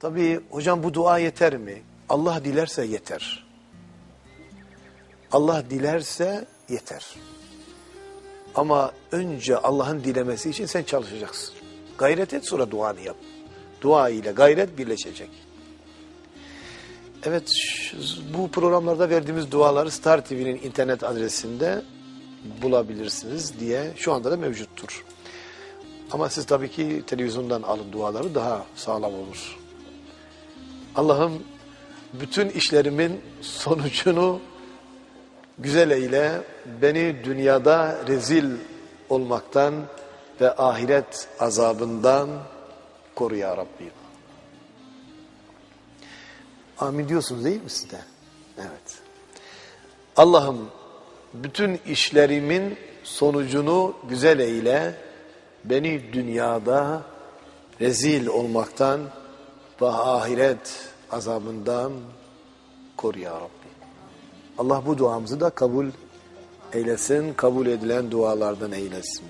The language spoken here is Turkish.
Tabii hocam bu dua yeter mi? Allah dilerse yeter. Allah dilerse yeter. Ama önce Allah'ın dilemesi için sen çalışacaksın. Gayret et sonra duanı yap. Dua ile gayret birleşecek. Evet bu programlarda verdiğimiz duaları Star TV'nin internet adresinde bulabilirsiniz diye şu anda da mevcuttur. Ama siz tabii ki televizyondan alın duaları daha sağlam olur. Allah'ım bütün işlerimin sonucunu güzel eyle, beni dünyada rezil olmaktan ve ahiret azabından koru ya Rabbi. Amin diyorsunuz değil mi siz de? Evet. Allah'ım bütün işlerimin sonucunu güzel eyle, beni dünyada rezil olmaktan ve ahiret azabından koru ya Rabbi. Allah bu duamızı da kabul eylesin, kabul edilen dualardan eylesin.